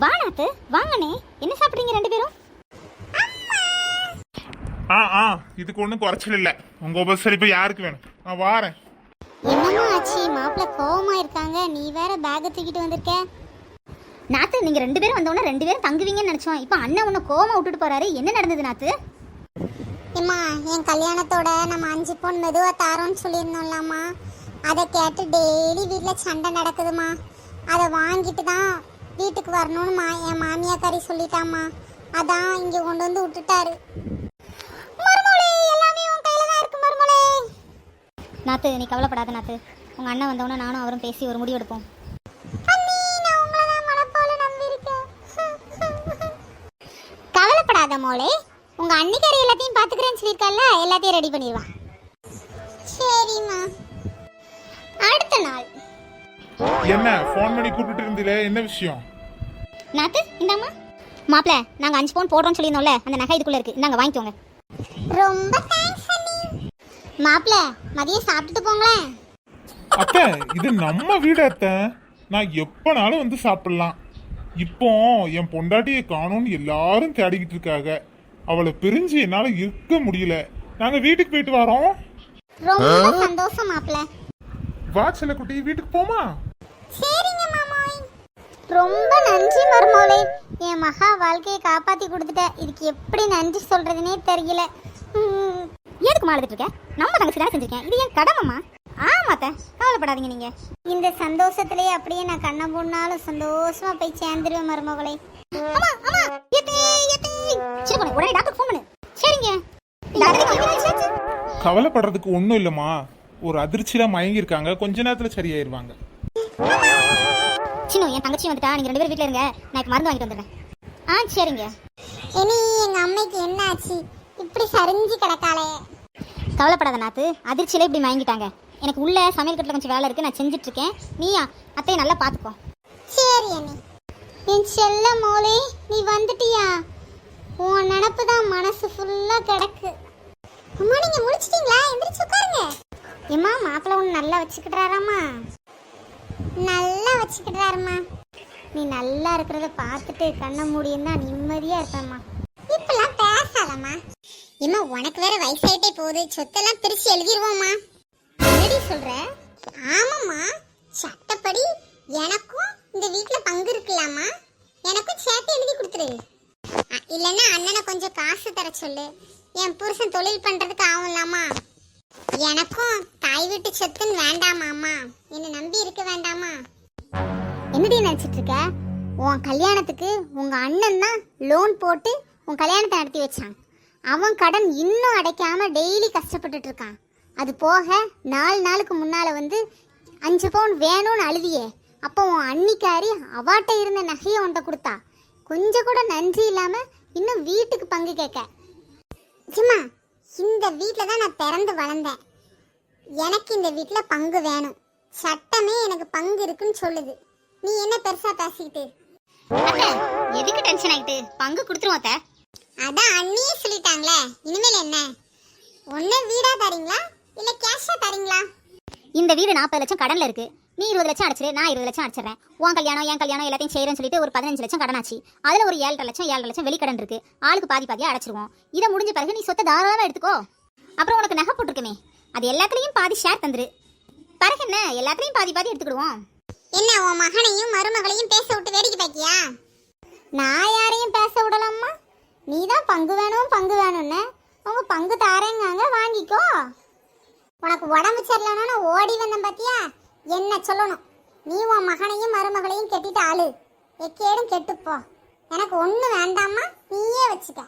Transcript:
வா நாத்து. வாங்கண்ணே. என்ன சாப்பிட்றீங்க ரெண்டு பேரும்? ஆ ஆ இதுக்கு ஒன்றும் குறைச்சல் இல்லை. உங்க உபசரிப்பு யாருக்கு வேணும்? நான் வாரேன். என்னம்மா ஆச்சு? மாப்பிள்ள கோவமா இருக்காங்க. நீ வேற பேக்கை தூக்கிட்டு வந்திருக்க. நாத்து நீங்க ரெண்டு பேரும் வந்தோடனே ரெண்டு பேரும் தங்குவீங்கன்னு நினைச்சோம். இப்போ அண்ணன் உன்னை கோவமா விட்டுட்டு போறாரு. என்ன நடந்தது நாத்து? அம்மா என் கல்யாணத்தோட நம்ம அஞ்சு பவுன் மெதுவா தாரோன்னு சொல்லியிருந்தோம்லம்மா. அதை கேட்டு டெய்லி வீட்டில் சண்டை நடக்குதுமா அதை வாங்கிட்டு தான் வீட்டுக்கு வரணும்னு மா என் மாமியாக்காரி சொல்லிட்டாம்மா. அதான் இங்கே கொண்டு வந்து விட்டுட்டாரு. நாத்து நீ கவலைப்படாத நாத்து. உங்க அண்ணன் வந்தோடனே நானும் அவரும் பேசி ஒரு முடிவு எடுப்போம். உங்களை கவலைப்படாத மோளே. உங்க அன்னிக்காரி எல்லாத்தையும் பாத்துக்கிறேன்னு சொல்லியிருக்கல எல்லாத்தையும் ரெடி பண்ணிடுவா. சரிம்மா. என்ன ஃபோன் பண்ணி கூப்பிட்டு இருந்தீங்களே என்ன விஷயம்? நாத்து இந்தாம்மா. மாப்பிள்ள நாங்க அஞ்சு பவுன் போடுறோம்னு சொல்லியிருந்தோம்ல அந்த நகை இதுக்குள்ள இருக்கு. இந்தாங்க வாங்கிக்கோங்க. ரொம்ப தேங்க்ஸ் மாப்பிள்ள மதியம் சாப்பிட்டுட்டு போங்களேன். அத்தை இது நம்ம வீடு அத்தை. நான் எப்பனாலும் வந்து சாப்பிடலாம். இப்போ என் பொண்டாட்டியை காணோம்னு எல்லாரும் தேடிக்கிட்டு இருக்காங்க. அவளை பிரிஞ்சு என்னால இருக்க முடியல. நாங்க வீட்டுக்கு போயிட்டு வரோம். ரொம்ப சந்தோஷம் மாப்பிள்ள வா செல்லக்குட்டி வீட்டுக்கு போமா சரிங்க மாமாய். ரொம்ப நன்றி மருமோளே என் மகா வாழ்க்கையை காப்பாத்தி கொடுத்துட்ட. இதுக்கு எப்படி நன்றி சொல்றதுனே தெரியல. எதுக்கு மாழுதுட்டு இருக்க நம்ம தங்கச்சி தான் செஞ்சிருக்கேன். இது என் கடமைம்மா ஆமாத்த கவலைப்படாதீங்க நீங்க. இந்த சந்தோஷத்திலேயே அப்படியே நான் கண்ணை மூடினாலும் சந்தோஷமா போய் சேர்ந்துருவேன் மருமகளே. சரி உடனே டாக்டர் ஃபோன் பண்ணு. சரிங்க. கவலைப்படுறதுக்கு ஒன்றும் இல்லைம்மா. ஒரு அதிர்ச்சியில மயங்கியிருக்காங்க. கொஞ்ச நேரத்தில் சரியாயிருவாங்க. சின்ன என் தங்கச்சி வந்துட்டா. நீங்க ரெண்டு பேரும் வீட்ல இருங்க. நான் இப்ப மருந்து வாங்கிட்டு வந்துடுறேன். ஆ சரிங்க. இனி எங்க அம்மைக்கு என்ன ஆச்சு இப்படி சரிஞ்சு கிடக்காளே. கவலைப்படாத நாத்து. அதிர்ச்சியில இப்படி வாங்கிட்டாங்க எனக்கு உள்ள சமையல் கட்டில் கொஞ்சம் வேலை இருக்கு. நான் செஞ்சுட்டு இருக்கேன் நீயா அத்தையை நல்லா பாத்துக்கோ சரி அண்ணி. என் செல்ல மோளே நீ வந்துட்டியா? உன் நினப்பு தான் மனசு ஃபுல்லா கிடக்கு. அம்மா நீங்க முடிச்சிட்டீங்களா எந்திரிச்சு உட்காருங்க. ஏம்மா மாப்பிள்ள உன்னை நல்லா வச்சுக்கிட்டாராம்மா. நல்லா வச்சுக்கிட்டாருமா நீ நல்லா இருக்கிறத பார்த்துட்டு கண்ணை மூடியிருந்தா நிம்மதியா இருப்பேம்மா. இப்பெல்லாம் பேசாதம்மா. ஏம்மா உனக்கு வேற வயசாயிட்டே போகுது. சொத்தெல்லாம் பிரிச்சு எழுதிருவோம்மா. எப்படி சொல்ற? ஆமாம்மா. சட்டப்படி எனக்கும் இந்த வீட்டில் பங்கு இருக்கலாமா எனக்கும் சேர்த்து எழுதி கொடுத்துரு. இல்லைன்னா அண்ணனை கொஞ்சம் காசு தர சொல்லு. என் புருஷன் தொழில் பண்ணுறதுக்கு ஆகும் இல்லாமா எனக்கும் தாய் வீட்டு சொத்துன்னு வேண்டாமாம்மா என்னை நம்பி இருக்க வேண்டாமா என்னடி நினைச்சிட்டு இருக்க? உன் கல்யாணத்துக்கு உங்க அண்ணன் தான் லோன் போட்டு உன் கல்யாணத்தை நடத்தி வச்சான். அவன் கடன் இன்னும் அடைக்காம டெய்லி கஷ்டப்பட்டுட்டு இருக்கான். அது போக நாலு நாளுக்கு முன்னால வந்து அஞ்சு பவுன் வேணும்னு அழுதியே. அப்போ உன் அன்னிக்காரி அவாட்ட இருந்த நகையை உன்கிட்ட கொடுத்தா. கொஞ்சம் கூட நன்றி இல்லாம இன்னும் வீட்டுக்கு பங்கு கேட்க. சும்மா இந்த வீட்டில் தான் நான் பிறந்து வளர்ந்தேன். எனக்கு இந்த வீட்டில் பங்கு வேணும். சட்டமே எனக்கு பங்கு இருக்குன்னு சொல்லுது. நீ என்ன பெருசா பேசிக்கிட்டு? எதுக்கு டென்ஷன் ஆயிட்டு? பங்கு கொடுத்துருவோம் அதான் அண்ணியே சொல்லிட்டாங்களே இனிமேல் என்ன? ஒன்று வீடா தரீங்களா? இல்லை கேஷா தரீங்களா? இந்த வீடு நாற்பது லட்சம் கடன்ல இருக்கு. நீ இருபது லட்சம் அடிச்சிரு நான் இருபது லட்சம் அடிச்சிடறேன். உன் கல்யாணம் என் கல்யாணம் எல்லாத்தையும் செய்யறேன்னு சொல்லிட்டு ஒரு பதினஞ்சு லட்சம் கடனாச்சு அதுல ஒரு ஏழரை லட்சம் ஏழரை லட்சம் வெளிக்கடன் இருக்கு. ஆளுக்கு பாதி பாதியா அடைச்சிருவோம். இதை முடிஞ்ச பிறகு நீ சொத்தை தாராளமா எடுத்துக்கோ. அப்புறம் உனக்கு நகை போட்டிருக்குமே அது எல்லாத்துலயும் பாதி ஷேர் தந்துரு. பிறகு என்ன? எல்லாத்துலயும் பாதி பாதி எடுத்துக்கிடுவோம். என்ன உன் மகனையும் மருமகளையும் பேச விட்டு வேடிக்கை பார்க்கியா? நான் யாரையும் பேச விடலாமா நீ தான் பங்கு வேணும் பங்கு வேணும்னு. உங்க பங்கு தாரேங்காங்க வாங்கிக்கோ. உனக்கு உடம்பு சரியில்லைன்னா ஓடி வந்தேன் பாத்தியா? என்ன சொல்லணும்? நீ உன் மகனையும் மருமகளையும் கெட்டிட்டு ஆளு. எக்கேடும் கெட்டுப்போ எனக்கு ஒண்ணு வேண்டாமா நீயே வச்சுக்க.